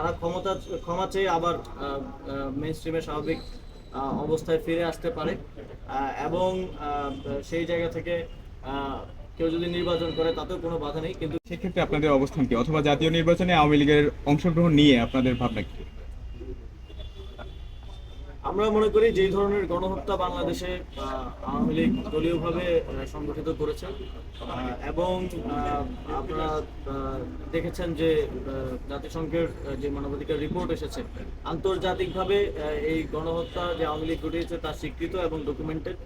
তারা ক্ষমতা, ক্ষমা চেয়ে আবার মেন স্ট্রিমের স্বাভাবিক অবস্থায় ফিরে আসতে পারে। এবং সেই জায়গা থেকে কেউ যদি নির্বাচন করে তাতেও কোনো বাধা নেই, কিন্তু সেক্ষেত্রে আপনাদের অবস্থান কি? অথবা জাতীয় নির্বাচনে আওয়ামী লীগের অংশগ্রহণ নিয়ে আপনাদের ভাবনা কি? আমরা মনে করি যে ধরনের গণহত্যা বাংলাদেশে আওয়ামী লীগ দলীয়ভাবে সংগঠিত করেছে। এবং আপনারা দেখেছেন যে জাতিসংঘের যে মানবাধিকার রিপোর্ট এসেছে, আন্তর্জাতিকভাবে এই গণহত্যা যে আওয়ামী লীগ ঘটিয়েছে তা স্বীকৃত এবং ডকুমেন্টেড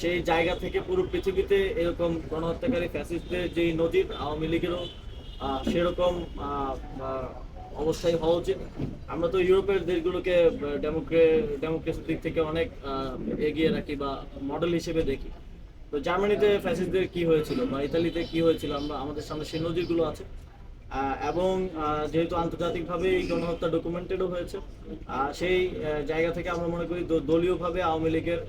সেই জায়গা থেকে পুরো পৃথিবীতে এরকম গণহত্যাকারী ফ্যাসিস্টদের যেই নজির আওয়ামী লীগেরও সেরকম অবস্থায় হওয়া উচিত। আমরা তো ইউরোপের দেশগুলোকে ডেমোক্রেসির দিক থেকে অনেক এগিয়ে রাখি বা মডেল হিসেবে দেখি। তো জার্মানিতে ফ্যাসিস্টদের কি হয়েছিল বা ইতালিতে কি হয়েছিল, আমরা, আমাদের সামনে সেই নজিরগুলো আছে। এবং যেহেতু আন্তর্জাতিকভাবে এই গণহত্যা ডকুমেন্টেডও হয়েছে সেই জায়গা থেকে আমরা মনে করি দলীয়ভাবে আওয়ামী লীগের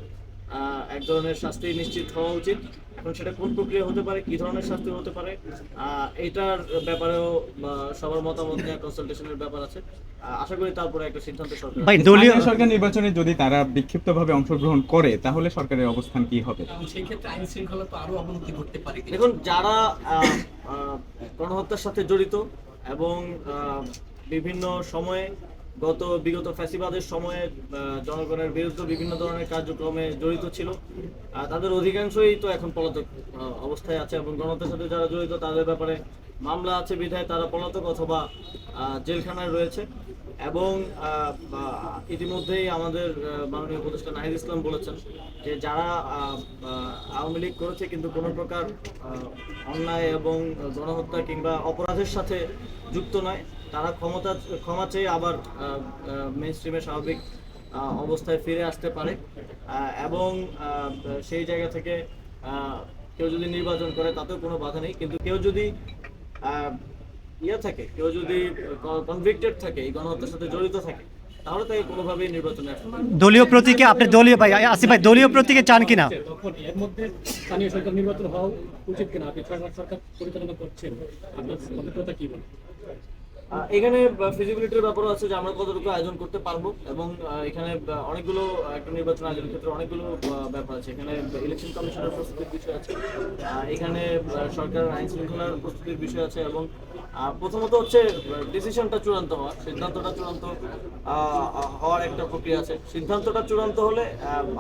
এক ধরনের শাস্তি নিশ্চিত হওয়া উচিত। এবং সেটা কোন প্রক্রিয়া হতে পারে কি ধরনের শাস্তি হতে পারে আহ, এইটার ব্যাপারেও সবার মতামত নিয়ে কনসালটেশনের ব্যাপার আছে। আশা করি তারপরে একটা সিদ্ধান্ত সরকার ভাই দলীয় সরকার নির্বাচনে যদি তারা বিক্ষিপ্তভাবে অংশগ্রহণ করে তাহলে সরকারের অবস্থান কি হবে? সেই ক্ষেত্রে আইন শৃঙ্খলা তো আরও অবনতি ঘটতে পারে। দেখুন যারা আহ, আহ, গণহত্যার সাথে জড়িত এবং আহ, বিভিন্ন সময়ে গত বিগত ফ্যাসিবাদের সময়ে জনগণের বিরুদ্ধে বিভিন্ন ধরনের কার্যক্রমে জড়িত ছিল। তাদের অধিকাংশই তো এখন পলাতক অবস্থায় আছে এবং গণহত্যার সাথে যারা জড়িত, তাদের ব্যাপারে মামলা আছে বিধায় তারা পলাতক অথবা জেলখানায় রয়েছে। এবং ইতিমধ্যেই আমাদের মাননীয় উপদেষ্টা নাহিদ ইসলাম বলেছেন যে যারা আওয়ামী লীগ করেছে কিন্তু কোনো প্রকার অন্যায় এবং গণহত্যা কিংবা অপরাধের সাথে যুক্ত নয়, তারা ক্ষমতা, ক্ষমা চেয়ে আবার মেন স্ট্রিমে স্বাভাবিক অবস্থায় ফিরে আসতে পারে। এবং সেই জায়গা থেকে কেউ যদি নির্বাচন করে তাতেও কোনো বাধা নেই। কিন্তু কেউ যদি ইয়ে থাকে কেউ যদি কনভিক্টেড থাকে এই গণহত্যার সাথে জড়িত থাকে তাহলে তাকে কোনোভাবেই নির্বাচনে। দলীয় প্রতীকে আপনি দলীয় ভাই আসিফ ভাই দলীয় প্রতীকে চান কিনা? তখন এর মধ্যে স্থানীয় সরকার নির্বাচন হওয়া উচিত কিনা? আপনি সরকার পরিচালনা করছেন আপনার অভিজ্ঞতা কি বলে আহ, এখানে ফিজিবিলিটির ব্যাপারও আছে যে আমরা কতটুকু আয়োজন করতে পারব এবং এখানে অনেকগুলো একটা নির্বাচন আয়োজনের ক্ষেত্রে অনেকগুলো ব্যাপার আছে। এখানে ইলেকশন কমিশনের প্রস্তুতির বিষয় আছে এখানে সরকারের আইন শৃঙ্খলার প্রস্তুতির বিষয় আছে এবং প্রথমত হচ্ছে ডিসিশনটা চূড়ান্ত হওয়া সিদ্ধান্তটা চূড়ান্ত হওয়ার একটা প্রক্রিয়া আছে। সিদ্ধান্তটা চূড়ান্ত হলে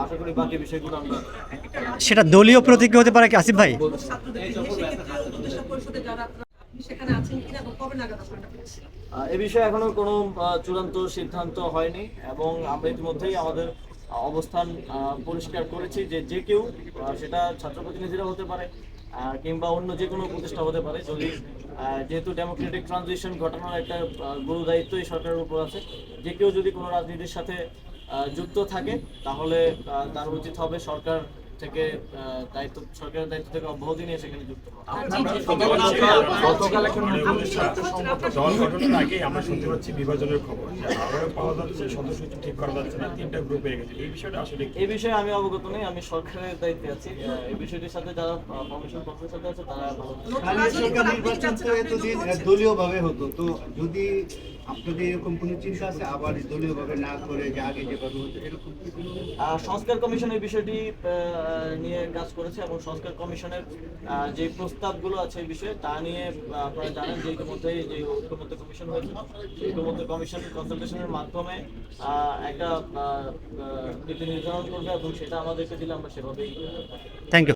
আশা করি বাকি বিষয়গুলো আমরা সেটা দলীয় প্রতীকে হতে পারে কি? আসিফ ভাই? সেখানে আছেন কিনা কবে নাগাদ আপনারা এ বিষয়ে এখনও কোনো চূড়ান্ত সিদ্ধান্ত হয়নি এবং আমরা ইতিমধ্যেই আমাদের অবস্থান পরিষ্কার করেছি যে যে কেউ সেটা ছাত্র প্রতিনিধিরা হতে পারে কিংবা অন্য যে কোনো প্রতিষ্ঠা হতে পারে। যদি যেহেতু ডেমোক্রেটিক ট্রানজিশন ঘটানোর একটা গুরু দায়িত্বই সরকারের উপর আছে, যে কেউ যদি কোনো রাজনীতির সাথে যুক্ত থাকে, তাহলে তার উচিত হবে সরকার থেকে দায়িত্ব সরকারের দায়িত্ব থেকে অব্যাহতি নিয়ে সেখানে যুক্ত হওয়া। গতকাল একটা দল গঠনের আগে আমরা শুনতে পাচ্ছি বিভাজনের খবর। আবারও পাওয়া যাচ্ছে সদস্য ঠিক করা যাচ্ছে না তিনটা গ্রুপ হয়ে গেছে। এই বিষয়টা আসলে এই বিষয়ে আমি অবগত নই আমি সরকারের দায়িত্বে আছি। এই বিষয়টির সাথে যারা কমিশন পক্ষের সাথে আছে তারা নির্বাচন তো এতদিন হতো তো যদি আপনাদের এরকম কোনো চিন্তা আছে আবার দলীয় ভাবে না করে যে আগে যেভাবে হতো এরকম আহ, সংস্কার কমিশন এই বিষয়টি আহ, নিয়ে কাজ করেছে এবং সংস্কার কমিশনের যে প্রস্তাবগুলো আছে এই বিষয়ে, তা নিয়ে আপনারা জানেন যে ইতিমধ্যে যে ঐক্যমত্য কমিশন হয়েছিল ঐক্যমত্য কমিশন কনসালটেশনের মাধ্যমে একটা নীতি নির্ধারণ করবে এবং সেটা আমাদেরকে দিলে আমরা সেভাবেই থ্যাংক ইউ